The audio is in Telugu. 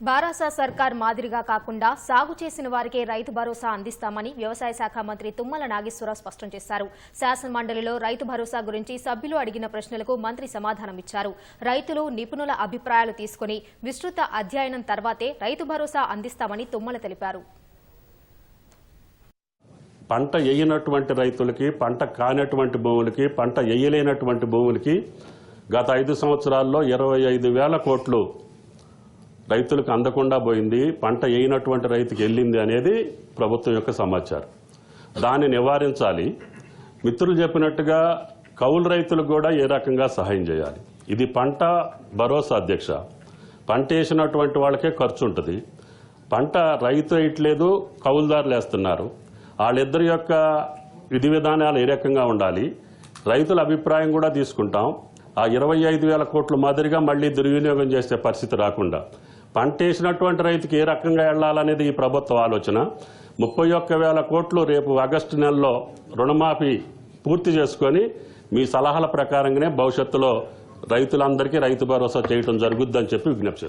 బారాసా సర్కార్ మాదిరిగా కాకుండా సాగు చేసిన వారికే రైతు భరోసా అందిస్తామని వ్యవసాయ శాఖ మంత్రి తుమ్మల నాగేశ్వరరావు స్పష్టం చేశారు. శాసన మండలిలో రైతు భరోసా గురించి సభ్యులు అడిగిన ప్రశ్నలకు మంత్రి సమాధానమిచ్చారు రైతులు నిపుణుల అభిప్రాయాలు తీసుకుని విస్తృత అధ్యయనం తర్వాతే రైతు భరోసా అందిస్తామని తుమ్మల తెలిపారు. పంట వేయనటువంటి రైతులకి పంట కానటువంటి భూములకి పంట వేయలేనటువంటి భూములకి గత ఐదు సంవత్సరాల్లో ఇరవై ఐదు వేల కోట్లు రైతులకు అందకుండా పోయింది. పంట వేయనటువంటి రైతుకి వెళ్ళింది అనేది ప్రభుత్వం యొక్క సమాచారం. దాన్ని నివారించాలి. మిత్రులు చెప్పినట్టుగా కౌలు రైతులకు కూడా ఏ రకంగా సహాయం చేయాలి. ఇది పంట భరోసా అధ్యక్ష. పంట వేసినటువంటి వాళ్ళకే ఖర్చు ఉంటుంది. పంట రైతు వేయట్లేదు కౌలుదారులు వేస్తున్నారు. వాళ్ళిద్దరి యొక్క విధి విధానాలు ఏ రకంగా ఉండాలి? రైతుల అభిప్రాయం కూడా తీసుకుంటాం. ఆ ఇరవై ఐదు వేల కోట్ల మాదిరిగా మళ్ళీ దుర్వినియోగం చేసే పరిస్థితి రాకుండా. పంట వేసినటువంటి రైతుకి ఏ రకంగా వెళ్ళాలనేది ఈ ప్రభుత్వ ఆలోచన. ముప్పై ఒక్క వేల కోట్లు రేపు ఆగస్టు నెలలో రుణమాఫీ పూర్తి చేసుకొని మీ సలహాల ప్రకారంగానే భవిష్యత్తులో రైతులందరికీ రైతు భరోసా చేయడం జరుగుద్దని చెప్పి విజ్ఞప్తి